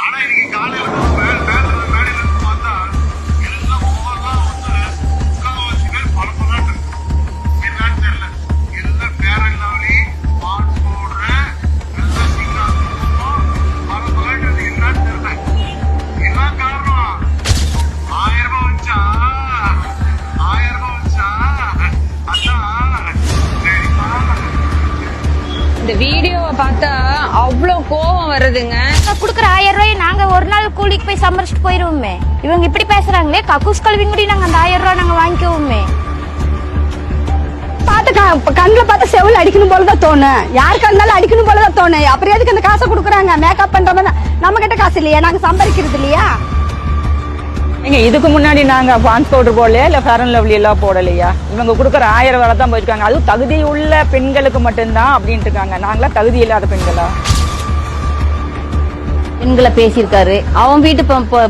ஆனா இன்னைக்கு காலையில. இந்த வீடியோவை பார்த்தா அவ்வளோ கோவம் வருதுங்க. குடுக்குற ஆயிரம் ரூபாய் ஒரு நாள் கூலிக்கு போய் சம்பாரிச்சிட்டு போயிருவோமே. இவங்க இப்படி பேசுறாங்களே கக்கூஸ் கல்வி கூட நாங்க அந்த ஆயிரம் ரூபாய் நாங்க வாங்கிக்குவோமே. பார்த்து கண்ணுல பார்த்து செவில் அடிக்கணும் போலதான் தோணும் யாருக்கா இருந்தாலும் அடிக்கணும் போலதான் தோணும் அப்புறம் எதுக்கு அந்த காசை கொடுக்குறாங்க? மேக்கப் பண்ற மாதிரி நம்ம கிட்ட காசு இல்லையா நாங்க சம்பாதிக்கிறது இல்லையா? ஏங்க இதுக்கு முன்னாடி நாங்க பான்ஸ் பவுடர் போடலையா இல்ல ஃபேர் அண்ட் லவ்லி எல்லாம் போடலையா? இவங்க கொடுக்குற ஆயிரம் வேலை தான் போயிருக்காங்க. அதுவும் தகுதி உள்ள பெண்களுக்கு மட்டும்தான் அப்படின்ட்டு இருக்காங்க. நாங்களா தகுதி இல்லாத பெண்களா? பெண்களை பேசியிருக்காரு. அவன் வீட்டு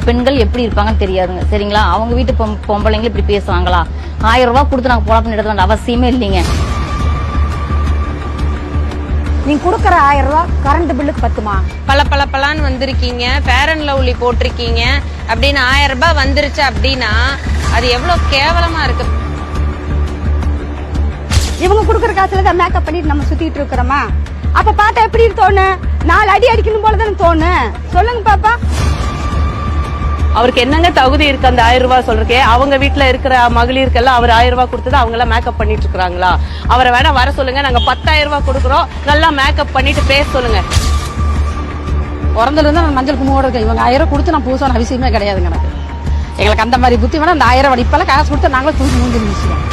பெண்கள் எப்படி இருப்பாங்கன்னு தெரியாதுங்க. சரிங்களா? அவங்க வீட்டு பொம்- பொம்பளைங்க இப்படி பேசுவாங்களா? ஆயிரம் ரூபாய் கொடுத்து நாங்க பொழப்பு நடத்த வேண்டிய அவசியமே இல்லைங்க. நீங்க கொடுக்குற ஆயிரம் ரூபாய் கரண்ட் பில்லுக்கு பத்துமா? பல பல பலான்னு வந்திருக்கீங்க. ஃபேர் அண்ட் லவ்லி போட்டிருக்கீங்க. அப்படின்னு ஆயிரம் ரூபாய் வந்துருச்சு அப்படின்னா அது எவ்வளவு கேவலமா இருக்கு. இவங்க கொடுக்குற காசுல தான் மேக்கப் பண்ணிட்டு நம்ம சுத்திட்டு இருக்கிறோமா? அப்ப பார்த்தா எப்படி தோணும் நாலு அடி அடிக்கணும் போலதானே தோணும் சொல்லுங்க பாப்பா. அவருக்கு என்னங்க தகுதி இருக்கு அந்த ஆயிரம் ரூபாய் சொல்றக்கே அவங்க வீட்ல இருக்கிற மகளிருக்கெல்லாம் அவர் ஆயிரம் ரூபாய் கொடுத்தது அவங்க எல்லாம் மேக்கப் பண்ணிட்டு இருக்காங்களா அவரை வேணா வர சொல்லுங்க. நாங்க பத்தாயிரம் ரூபாய் கொடுக்குறோம். நல்லா மேக்கப் பண்ணிட்டு பேச சொல்லுங்க. பிறந்ததுல இருந்து நான் மஞ்சள் குங்குமோட இருக்கேன் இவங்க ஆயிரம் கொடுத்து நான் பூசான அவசியமே கிடையாதுங்க எனக்கு. எங்களுக்கு அந்த மாதிரி புத்தி வேணா அந்த ஆயிரம் இப்பெல்லாம் காசு கொடுத்து நாங்களும் தூக்கி மூஞ்சி முடிச்சுவோம்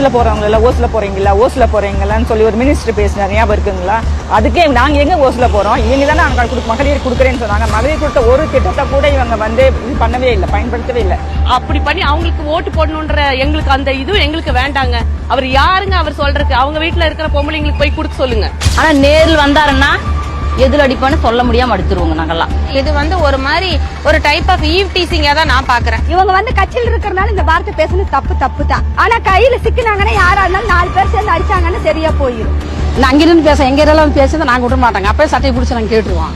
பஸ்ல போறவங்க எல்லாம் ஓஸ்ல போறீங்களா ஓஸ்ல போறீங்களான்னு சொல்லி ஒரு மினிஸ்டர் பேசினார் ஞாபகம் இருக்குங்களா? அதுக்கே நாங்க எங்க ஓஸ்ல போறோம்? இவங்க தானே கொடுக்க மகளிர் கொடுக்குறேன்னு சொன்னாங்க. மகளிர் கொடுத்த ஒரு திட்டத்தை கூட இவங்க வந்து இது பண்ணவே இல்லை பயன்படுத்தவே இல்லை. அப்படி பண்ணி அவங்களுக்கு ஓட்டு போடணுன்ற எங்களுக்கு அந்த இது எங்களுக்கு வேண்டாங்க. அவர் யாருங்க அவர் சொல்றதுக்கு? அவங்க வீட்ல இருக்கிற பொம்பளைங்களுக்கு போய் கொடுக்க சொல்லுங்க. ஆனா நேரில் வந்தாருன்னா எதில் அடிப்பான்னு சொல்ல முடியாம அடிச்சிருவோங்க நாங்கெல்லாம். இது வந்து ஒரு மாதிரி ஒரு டைப் ஆஃப் ஈவ் டீசிங்கா தான் நான் பாக்குறேன். இவங்க வந்து கட்சியில் இருக்கிறனால இந்த வார்த்தை பேசுனது தப்பு தப்பு தான். ஆனா கையில சிக்கினாங்கன்னா யாரா இருந்தாலும் நாலு பேர் சேர்ந்து அடிச்சாங்கன்னு சரியா போயிடும் நான் அங்கிருந்து பேச எங்க வந்து பேசுறதை நாங்க விட மாட்டாங்க. அப்பயே சட்டையை பிடிச்சி நாங்க கேட்டுருவோம்.